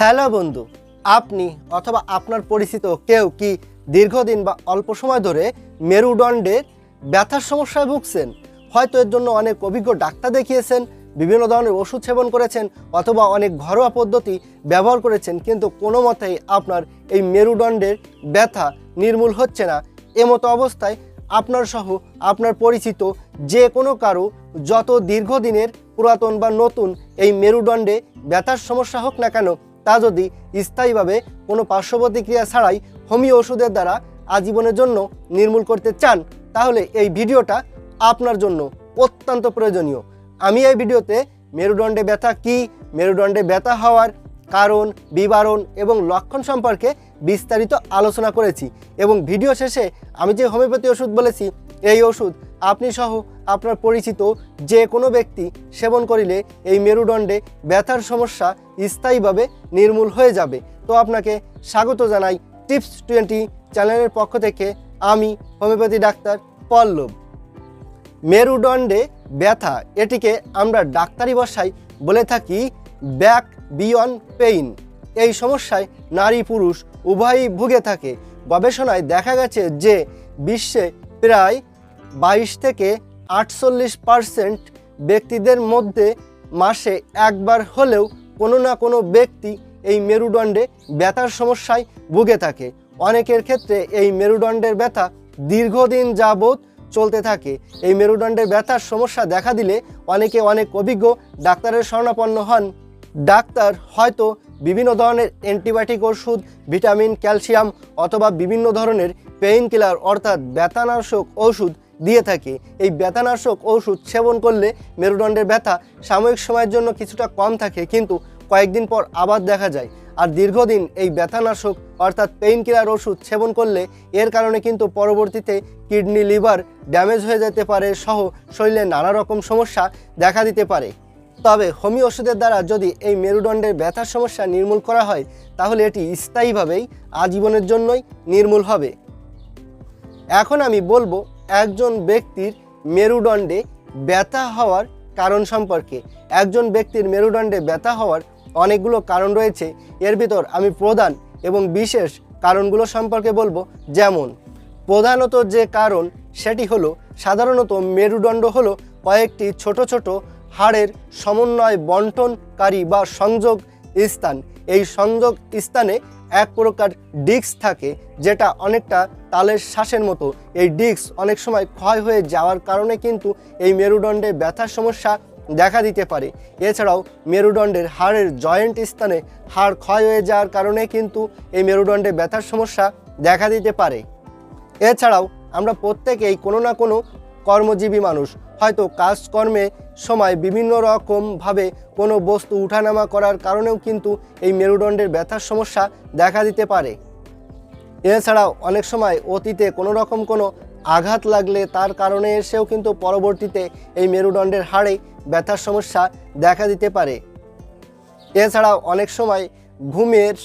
Hello বন্ধু, আপনি অথবা আপনার পরিচিত কেউ কি দীর্ঘদিন বা অল্প সময় ধরে মেরুদণ্ডের ব্যথার সমস্যায় ভুগছেন? হয়তো এর জন্য অনেক অভিজ্ঞ ডাক্তার দেখিয়েছেন, বিভিন্ন ধরনের ওষুধ সেবন করেছেন অথবা অনেক ঘরোয়া পদ্ধতি ব্যবহার করেছেন, কিন্তু কোনো মতেই আপনার এই মেরুদণ্ডের ব্যথা নির্মূল হচ্ছে না। এমতো অবস্থায় আপনার সহ আপনার পরিচিত যে কোনো কারও যত দীর্ঘদিনের পুরাতন বা নতুন এই মেরুদণ্ডে ব্যথার সমস্যা হোক না কেন তা যদি স্থায়ীভাবে কোনো পার্শ্ব প্রতিক্রিয়া ছাড়াই হোমিও ওষুধের দ্বারা আজীবনের জন্য নির্মূল করতে চান, তাহলে এই ভিডিওটা আপনার জন্য অত্যন্ত প্রয়োজনীয়। আমি এই ভিডিওতে মেরুদণ্ডে ব্যথা কি, মেরুদণ্ডে ব্যথা হওয়ার কারণ, বিবরণ এবং লক্ষণ সম্পর্কে বিস্তারিত আলোচনা করেছি এবং ভিডিও শেষে আমি যে হোমিওপ্যাথি ওষুধ বলেছি, এই ওষুধ আপনি সহ আপনার পরিচিত যে কোনো ব্যক্তি সেবন করিলে এই মেরুদণ্ডে ব্যথার সমস্যা স্থায়ীভাবে নির্মূল হয়ে যাবে। তো আপনাকে স্বাগত জানাই টিপস টোয়েন্টি চ্যানেলের পক্ষ থেকে আমি হোমিওপ্যাথি ডাক্তার পল্লব। মেরুদণ্ডে ব্যথা, এটিকে আমরা ডাক্তারি ভাষায় বলে থাকি ব্যাক বিয়ন পেইন। এই সমস্যায় নারী পুরুষ উভয়ই ভুগে থাকে। গবেষণায় দেখা গেছে যে বিশ্বে প্রায় বাইশ থেকে আটচল্লিশ পারসেন্ট ব্যক্তিদের মধ্যে মাসে একবার হলেও কোনো না কোনো ব্যক্তি এই মেরুদণ্ডে ব্যথার সমস্যায় ভুগে থাকে। অনেকের ক্ষেত্রে এই মেরুদণ্ডের ব্যথা দীর্ঘদিন যাবৎ চলতে থাকে। এই মেরুদণ্ডের ব্যথার সমস্যা দেখা দিলে অনেকে অনেক অভিজ্ঞ ডাক্তারের শরণাপন্ন হন। ডাক্তার হয়তো বিভিন্ন ধরনের অ্যান্টিবায়োটিক ওষুধ, ভিটামিন, ক্যালসিয়াম অথবা বিভিন্ন ধরনের পেইন কিলার অর্থাৎ ব্যথানাশক ওষুধ দিয়ে থাকে। এই ব্যথানাশক ওষুধ সেবন করলে মেরুদণ্ডের ব্যথা সাময়িক সময়ের জন্য কিছুটা কম থাকে, কিন্তু কয়েকদিন পর আবার দেখা যায়। আর দীর্ঘদিন এই ব্যথানাশক অর্থাৎ পেইন কিলার ওষুধ সেবন করলে এর কারণে কিন্তু পরবর্তীতে কিডনি লিভার ড্যামেজ হয়ে যেতে পারে সহ শরীরে নানা রকম সমস্যা দেখা দিতে পারে। তবে হোমিও ওষুধের দ্বারা যদি এই মেরুদণ্ডের ব্যথার সমস্যা নির্মূল করা হয়, তাহলে এটি স্থায়ীভাবেই আজীবনের জন্যই নির্মূল হবে। এখন আমি বলব একজন ব্যক্তির মেরুদণ্ডে ব্যথা হওয়ার কারণ সম্পর্কে। একজন ব্যক্তির মেরুদণ্ডে ব্যথা হওয়ার অনেকগুলো কারণ রয়েছে। এর ভিতর আমি প্রধান এবং বিশেষ কারণগুলো সম্পর্কে বলব। যেমন, প্রধানত যে কারণ সেটি হলো, সাধারণত মেরুদণ্ড হলো কয়েকটি ছোট ছোট হাড়ের সমন্বয় বন্টনকারী বা সংযোগ স্থান। এই সংযোগ স্থানে এক প্রকার ডিস্ক থাকে যেটা অনেকটা তালের শ্বাসের মতো। এই ডিস্ক অনেক সময় ক্ষয় হয়ে যাওয়ার কারণে কিন্তু এই মেরুদণ্ডে ব্যথার সমস্যা দেখা দিতে পারে। এছাড়াও মেরুদণ্ডের হাড়ের জয়েন্ট স্থানে হাড় ক্ষয় হয়ে যাওয়ার কারণে কিন্তু এই মেরুদণ্ডে ব্যথার সমস্যা দেখা দিতে পারে। এছাড়াও আমরা প্রত্যেকেই কোনো না কোনো কর্মজীবী মানুষ। হয়তো কাজকর্মে সময় বিভিন্ন রকমভাবে কোনো বস্তু উঠানামা করার কারণেও কিন্তু এই মেরুদণ্ডের ব্যথার সমস্যা দেখা দিতে পারে। এছাড়াও অনেক সময় অতীতে কোনো রকম কোনো আঘাত লাগলে তার কারণে এসেও কিন্তু পরবর্তীতে এই মেরুদণ্ডের হাড়ে ব্যথার সমস্যা দেখা দিতে পারে। এছাড়াও অনেক সময় ঘুমের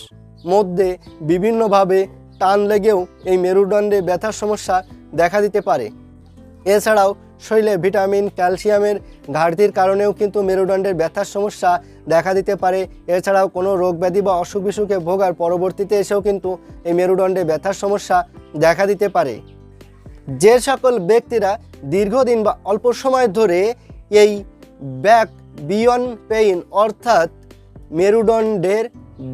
মধ্যে বিভিন্নভাবে টান লেগেও এই মেরুদণ্ডে ব্যথার সমস্যা দেখা দিতে পারে। এছাড়াও শরীরে ভিটামিন, ক্যালসিয়ামের ঘাটতির কারণেও কিন্তু মেরুদণ্ডের ব্যথার সমস্যা দেখা দিতে পারে। এছাড়াও কোনো রোগ ব্যাধি বা অসুখ বিসুখে ভোগার পরবর্তীতে এসেও কিন্তু এই মেরুদণ্ডে ব্যথার সমস্যা দেখা দিতে পারে। যে সকল ব্যক্তিরা দীর্ঘদিন বা অল্প সময় ধরে এই ব্যাক বিয়ন পেইন অর্থাৎ মেরুদণ্ডের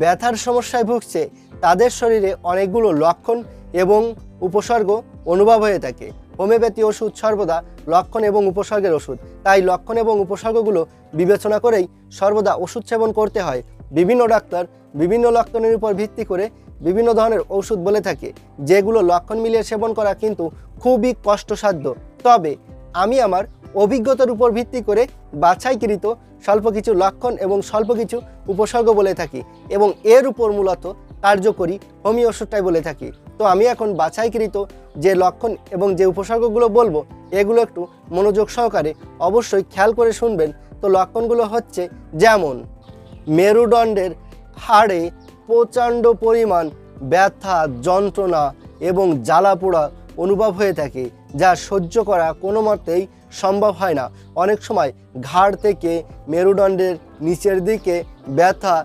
ব্যথার সমস্যায় ভুগছে, তাদের শরীরে অনেকগুলো লক্ষণ এবং উপসর্গ অনুভব হয়ে থাকে। হোমিওপ্যাথি ওষুধ সর্বদা লক্ষণ এবং উপসর্গের ওষুধ। তাই লক্ষণ এবং উপসর্গগুলো বিবেচনা করেই সর্বদা ওষুধ সেবন করতে হয়। বিভিন্ন ডাক্তার বিভিন্ন লক্ষণের উপর ভিত্তি করে বিভিন্ন ধরনের ওষুধ বলে থাকে, যেগুলো লক্ষণ মিলিয়ে সেবন করা কিন্তু খুবই কষ্টসাধ্য। তবে আমি আমার অভিজ্ঞতার উপর ভিত্তি করে বাছাইকৃত স্বল্প কিছু লক্ষণ এবং স্বল্প কিছু উপসর্গ বলে থাকি এবং এর উপর মূলত কার্যকরী হোমিও ওষুধটাই বলে থাকি। তো আমি এখন বাছাইকৃত যে লক্ষণ এবং যে উপসর্গগুলো বলব, এগুলো একটু মনোযোগ সহকারে অবশ্যই খেয়াল করে শুনবেন। তো লক্ষণগুলো হচ্ছে যেমন, মেরুদণ্ডের হাড়ে প্রচণ্ড পরিমাণ ব্যথা, যন্ত্রণা এবং জ্বালাপোড়া অনুভব হয়ে থাকে, যা সহ্য করা কোনো মতেই সম্ভব হয় না। অনেক সময় ঘাড় থেকে মেরুদণ্ডের নিচের দিকে ব্যথা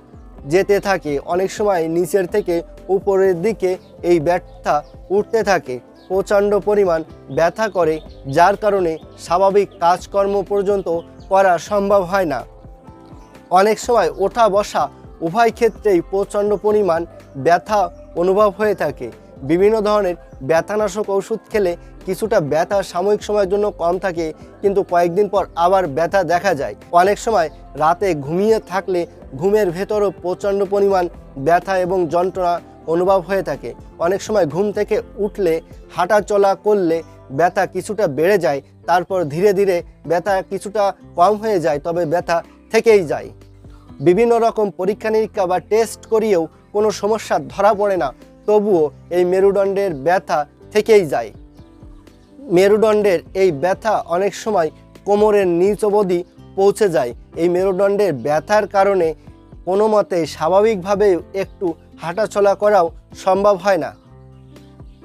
যেতে থাকে। অনেক সময় নিচের থেকে উপরের দিকে এই ব্যথা উঠতে থাকে। প্রচণ্ড পরিমাণ ব্যথা করে, যার কারণে স্বাভাবিক কাজকর্ম পর্যন্ত করা সম্ভব হয় না। অনেক সময় ওঠা বসা উভয় ক্ষেত্রেই প্রচণ্ড পরিমাণ ব্যথা অনুভব হয়ে থাকে। বিভিন্ন ধরনের ব্যথানাশক ওষুধ খেলে কিছুটা ব্যথা সাময়িক সময়ের জন্য কম থাকে, কিন্তু কয়েকদিন পর আবার ব্যথা দেখা যায়। অনেক সময় রাতে ঘুমিয়ে থাকলে ঘুমের ভেতরও প্রচণ্ড পরিমাণ ব্যথা এবং যন্ত্রণা অনুভব হয়ে থাকে। অনেক সময় ঘুম থেকে উঠলে হাঁটা চলা করলে ব্যথা কিছুটা বেড়ে যায়, তারপর ধীরে ধীরে ব্যথা কিছুটা কম হয়ে যায়, তবে ব্যথা থেকেই যায়। বিভিন্ন রকম পরীক্ষা নিরীক্ষা বা টেস্ট করিয়েও কোনো সমস্যা ধরা পড়ে না, তবুও এই মেরুদণ্ডের ব্যথা থেকেই যায়। মেরুদণ্ডের এই ব্যথা অনেক সময় কোমরের নিচ অবধি পৌঁছে যায়। এই মেরুদণ্ডের ব্যথার কারণে কোনো মতে স্বাভাবিকভাবে একটু হাঁটাচলা করাও সম্ভব হয় না।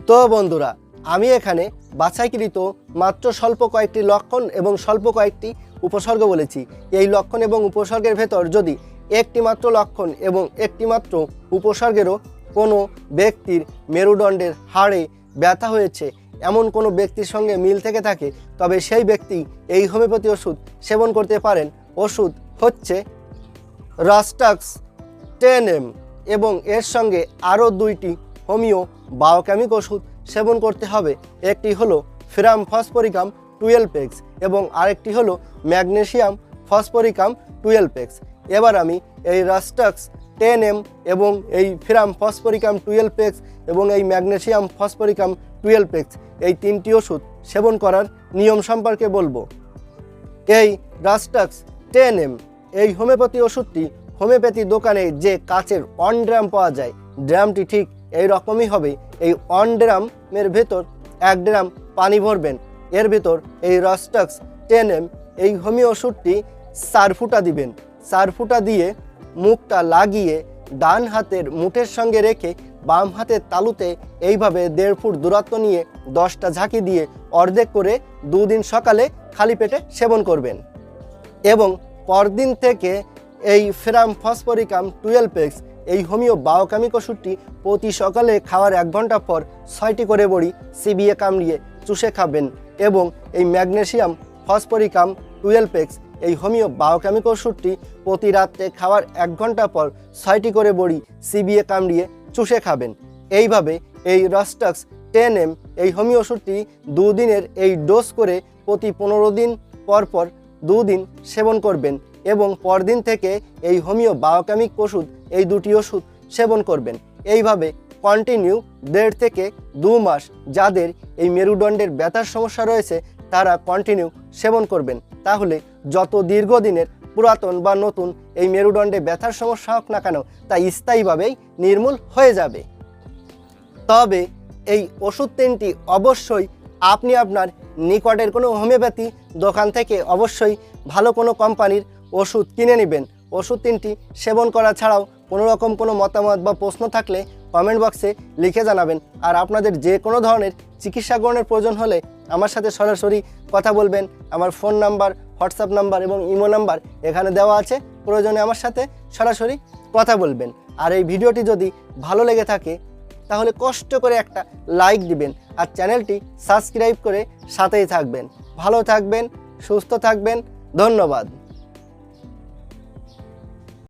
তো বন্ধুরা, আমি এখানে বাছাইকৃত মাত্র স্বল্প কয়েকটি লক্ষণ এবং স্বল্প কয়েকটি উপসর্গ বলেছি। এই লক্ষণ এবং উপসর্গের ভেতর যদি একটি মাত্র লক্ষণ এবং একটি মাত্র উপসর্গেরও কোনো ব্যক্তির মেরুদণ্ডের হাড়ে ব্যথা হয়েছে এমন কোনো ব্যক্তির সঙ্গে মিল থেকে থাকে, তবে সেই ব্যক্তি এই হোমিওপ্যাথি ওষুধ সেবন করতে পারেন। ওষুধ হচ্ছে রাস্টাক্স টেন এম এবং এর সঙ্গে আরও দুইটি হোমিও বায়োকেমিক ওষুধ সেবন করতে হবে। একটি হলো ফেরাম ফসফরিকাম টুয়েলভ এক্স এবং আরেকটি হলো ম্যাগনেশিয়াম ফসফরিকাম টুয়েলভ এক্স। এবার আমি এই রাস্টাক্স টেন এম এবং এই ফেরাম ফসফরিকাম টুয়েলভ এক্স এবং এই ম্যাগনেশিয়াম ফসফরিকাম টুয়েলভ এক্স, এই তিনটি ওষুধ সেবন করার নিয়ম সম্পর্কে বলব। এই রাস্টাক্স টেন এম, এই হোমিওপ্যাথি ওষুধটি হোমিওপ্যাথি দোকানে যে কাচের অন ড্রাম পাওয়া যায়, ড্রামটি ঠিক এই রকমই হবে। এই অন ড্রামের ভেতর এক ড্রাম পানি ভরবেন, এর ভেতর এই রাস্টাক্স টেন এম, এই হোমিও ওষুধটি চার ফুটা দিবেন। চার ফুটা দিয়ে মুখটা লাগিয়ে ডান হাতের মুঠের সঙ্গে রেখে বাম হাতের তালুতে এইভাবে দেড় ফুট দূরত্ব নিয়ে দশটা ঝাঁকি দিয়ে অর্ধেক করে দুদিন সকালে খালি পেটে সেবন করবেন। এবং পরদিন থেকে এই ফেরাম ফসফরিকাম টুয়েলভ এক্স এই হোমিও বায়োকেমিক ওষুধটি প্রতি সকালে খাওয়ার এক ঘণ্টা পর ছয়টি করে বড়ি সিবিএ কামড়িয়ে চুষে খাবেন এবং এই ম্যাগনেশিয়াম ফসফরিকাম টুয়েলভ এক্স এই হোমিও বায়োকেমিক ওষুধটি প্রতি রাত্রে খাওয়ার এক ঘণ্টা পর ছয়টি করে বড়ি সিবিএ কামড়িয়ে চুষে খাবেন। এইভাবে এই রস্টাক্স টেন এম এই হোমিও ওষুধটি দুদিনের এই ডোজ করে প্রতি পনেরো দিন পর পর দুদিন সেবন করবেন এবং পরদিন থেকে এই হোমিও বায়োকেমিক ওষুধ, এই দুটি ওষুধ সেবন করবেন। এইভাবে কন্টিনিউ দেড় থেকে দু মাস যাদের এই মেরুদণ্ডের ব্যথার সমস্যা রয়েছে, তারা কন্টিনিউ সেবন করবেন। তাহলে যত দীর্ঘদিনের পুরাতন বা নতুন এই মেরুদণ্ডে ব্যথার সমস্যা হোক না কেন, তা স্থায়ীভাবেই নির্মূল হয়ে যাবে। তবে এই ওষুধ তিনটি অবশ্যই আপনি আপনার নিকটের কোনো হোমিওপ্যাথি দোকান থেকে অবশ্যই ভালো কোনো কোম্পানির ওষুধ কিনে নেবেন। ওষুধ তিনটি সেবন করা ছাড়াও কোনো রকম কোনো মতামত বা প্রশ্ন থাকলে কমেন্ট বক্সে লিখে জানাবেন। আর আপনাদের যে কোনো ধরনের চিকিৎসা গ্রহণের প্রয়োজন হলে আমার সাথে সরাসরি কথা বলবেন। আমার ফোন নাম্বার হোয়াটসঅ্যাপ নাম্বার এবং ইমো নাম্বার এখানে দেওয়া আছে। প্রয়োজনে আমার সাথে সরাসরি কথা বলবেন। আর এই ভিডিওটি যদি ভালো লেগে থাকে, তাহলে কষ্ট করে একটা লাইক দিবেন আর চ্যানেলটি সাবস্ক্রাইব করে সাথেই থাকবেন। ভালো থাকবেন, সুস্থ থাকবেন, ধন্যবাদ।